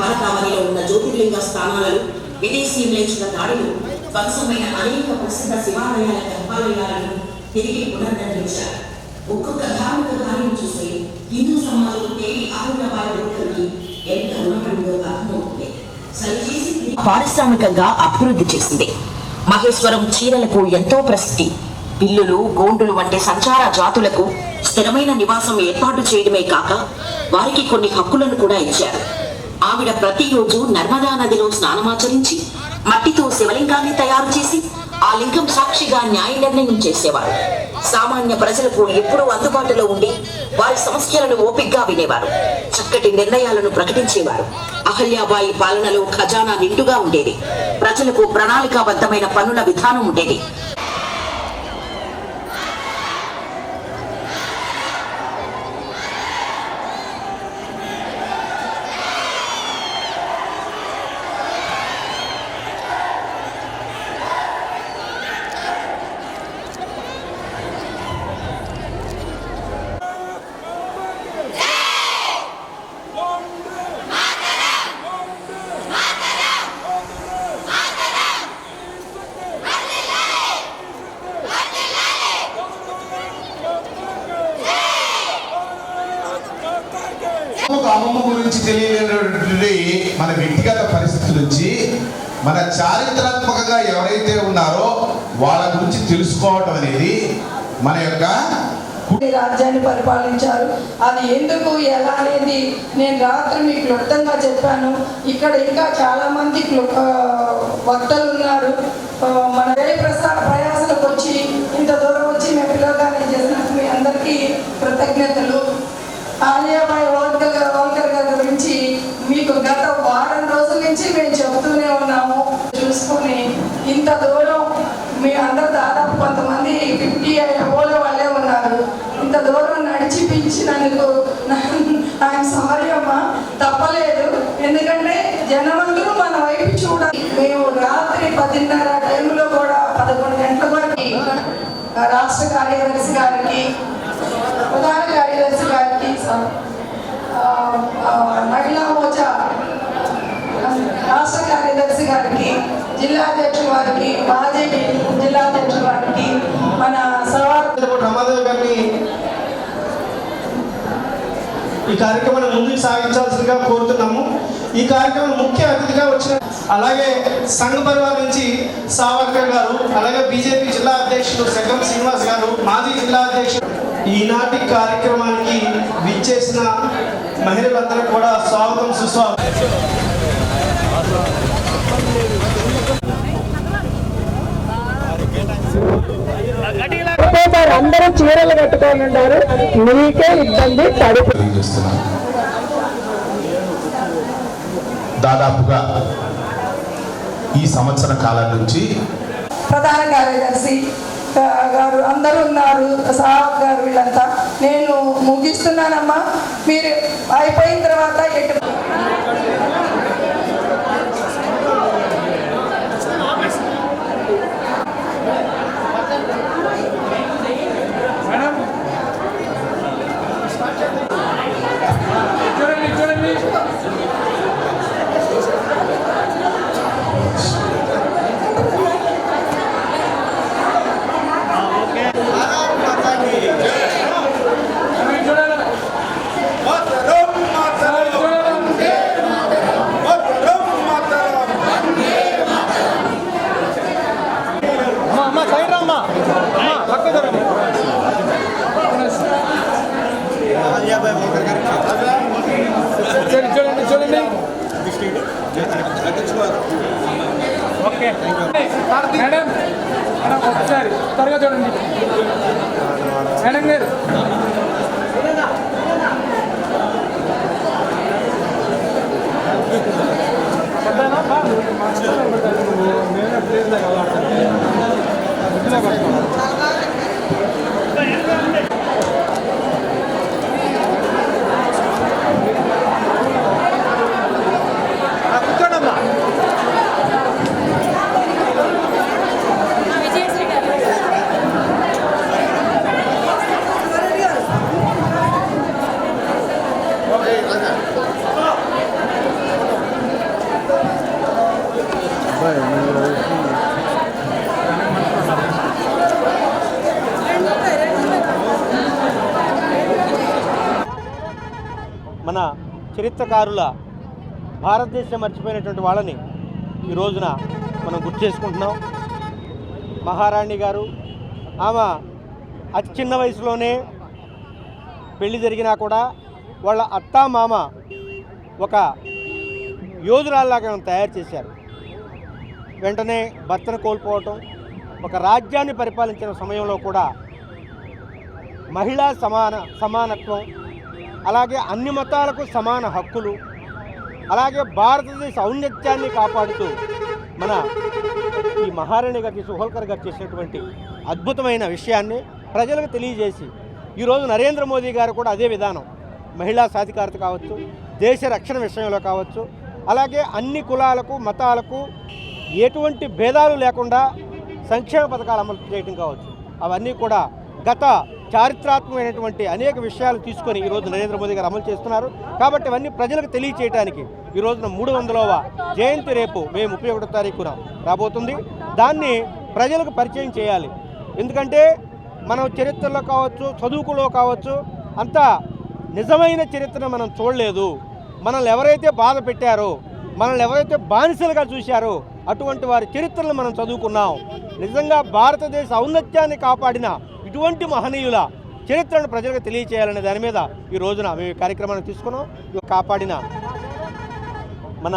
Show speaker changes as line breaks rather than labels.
భారతావనిలో ఉన్న జ్యోతిర్లింగ స్థానాలలో విదేశీ దాడులు ధ్వంసమైన అనేక ప్రసిద్ధ శివాలయాల గర్భాలయాలను తిరిగి పునర్నిర్మించారు. ఒక్కొక్క ధార్మిక కార్యం చూస్తే హిందూ సమాజం తేలి ఎంత అర్థమవుతుంది? సరిచేసి పారిశ్రామికంగా అభివృద్ధి చేసింది. మహేశ్వరం చీరలకు ఎంతో ప్రసిద్ధి. పిల్లులు గోండులు వంటి సంచార జాతులకు స్థిరమైన నివాసం ఏర్పాటు చేయడమే కాక వారికి కొన్ని హక్కులను కూడా ఇచ్చారు. ఆవిడ ప్రతిరోజు నర్మదా నదిలో స్నానమాచరించి మట్టితో శివలింగాన్ని తయారు చేసి ఆ లింగం సాక్షిగా న్యాయ నిర్ణయం చేసేవారు. సామాన్య ప్రజలకు ఎప్పుడూ అందుబాటులో ఉండి వారి సమస్యలను ఓపిగ్గా వినేవారు. చక్కటి నిర్ణయాలను ప్రకటించేవారు. అహల్యాబాయి పాలనలో ఖజానా నిండుగా ఉండేది. ప్రజలకు ప్రణాళికాబద్ధమైన పనుల విధానం ఉండేది.
అమ్మమ్మ గురించి తెలియలేనటువంటి మన వ్యక్తిగత పరిస్థితి నుంచి మన చారిత్రాత్మకంగా ఎవరైతే ఉన్నారో వాళ్ళ గురించి తెలుసుకోవటం అనేది మన యొక్క
రాజ్యాన్ని పరిపాలించారు. అది ఎందుకు ఎలా అనేది నేను రాత్రి మీకు క్లుప్తంగా చెప్పాను. ఇక్కడ ఇంకా చాలా మంది వక్తలు ఉన్నారు. మన వ్యయ ప్రయాసలకు వచ్చి ఇంత దూరం వచ్చి మేము పిల్లగానే చేసినందుకు మీ అందరికీ కృతజ్ఞతలు. ఆలియాబాయి ఓల్కర్ గారు ఓల్కర్ గారి గురించి మీకు గత వారం రోజుల నుంచి మేము చెబుతూనే ఉన్నాము. చూసుకొని ఇంత దూరం మీ అందరు దాదాపు కొంతమంది ఫిఫ్టీ ఓల వాళ్ళే ఉన్నారు. ఇంత దూరం నడిచిపించినందుకు ఆయన సార్యమ్మ తప్పలేదు. ఎందుకంటే జనమందరూ మన వైపు చూడాలి. మేము రాత్రి పదిన్నర టైంలో కూడా పదకొండు గంటల వరకు రాష్ట్ర కార్యదర్శి గారికి ప్రధాన మహిళా మోర్చా రాష్ట్ర కార్యదర్శి గారికి జిల్లా అధ్యక్షుల వారికి మాజీ జిల్లా అధ్యక్షుల వారికి మన
రమాదేవి గారిని ఈ కార్యక్రమాన్ని ముందుకు సాగించాల్సిందిగా కోరుతున్నాము. ఈ కార్యక్రమం ముఖ్య అతిథిగా వచ్చిన అలాగే సంఘ పరివార్ నుంచి సావర్కర్ గారు అలాగే బీజేపీ జిల్లా అధ్యక్షుడు సెగం శ్రీనివాస్ గారు మాజీ జిల్లా అధ్యక్షుడు ఈనాటి కార్యక్రమానికి విచ్చేసిన మహిళలందరూ కూడా స్వాగతం సుస్వాగతం.
అందరూ చీరలు కట్టుకొని ఉన్నారు. మీకే ఇబ్బంది
తెలియజేస్తున్నాను. దాదాపుగా ఈ సంవత్సర కాలం నుంచి
ప్రధాన కార్యదర్శి గారు అందరూ ఉన్నారు. సాహబ్ గారు వీళ్ళంతా. నేను ముగిస్తున్నానమ్మా. మీరు అయిపోయిన తర్వాత ఎటు
చూడండి చూడండి ఓకే మేడం మేడం ఒకసారి త్వరగా చూడండి. మేడం గారు.
చరిత్రకారుల భారతదేశం మర్చిపోయినటువంటి వాళ్ళని ఈ రోజున మనం గుర్తు చేసుకుంటున్నాం. మహారాణి గారు ఆమె అతి చిన్న వయసులోనే పెళ్ళి జరిగినా కూడా వాళ్ళ అత్తా మామ ఒక యోధురాల్లాగా తయారు చేశారు. వెంటనే భర్తను కోల్పోవటం ఒక రాజ్యాన్ని పరిపాలించిన సమయంలో కూడా మహిళా సమాన సమానత్వం అలాగే అన్ని మతాలకు సమాన హక్కులు అలాగే భారతదేశ ఔన్నత్యాన్ని కాపాడుతూ మన ఈ మహారాణి గారికి సుహోల్కర్ గారు చేసినటువంటి అద్భుతమైన విషయాన్ని ప్రజలకు తెలియజేసి ఈరోజు నరేంద్ర మోదీ గారు కూడా అదే విధానం మహిళా సాధికారత కావచ్చు దేశ రక్షణ విషయంలో కావచ్చు అలాగే అన్ని కులాలకు మతాలకు ఎటువంటి భేదాలు లేకుండా సంక్షేమ పథకాలు అమలు చేయడం కావచ్చు. అవన్నీ కూడా గత చారిత్రాత్మకమైనటువంటి అనేక విషయాలు తీసుకొని ఈరోజు నరేంద్ర మోదీ గారు అమలు చేస్తున్నారు. కాబట్టి అవన్నీ ప్రజలకు తెలియచేయడానికి ఈ రోజున మూడు వందలవ జయంతి రేపు మేము ముప్పై ఒకటో తారీఖున రాబోతుంది. దాన్ని ప్రజలకు పరిచయం చేయాలి. ఎందుకంటే మనం చరిత్రలో కావచ్చు చదువుకులో కావచ్చు అంతా నిజమైన చరిత్రను మనం చూడలేదు. మనల్ని ఎవరైతే బాధ పెట్టారో మనల్ని ఎవరైతే బానిసలుగా చూశారో అటువంటి వారి చరిత్రను మనం చదువుకున్నాం. నిజంగా భారతదేశ ఔన్నత్యాన్ని కాపాడిన ఇటువంటి మహనీయుల చరిత్రను ప్రజలకు తెలియచేయాలనే దాని మీద ఈ రోజున మేము ఈ కార్యక్రమాన్ని తీసుకున్నాం. కాపాడిన మన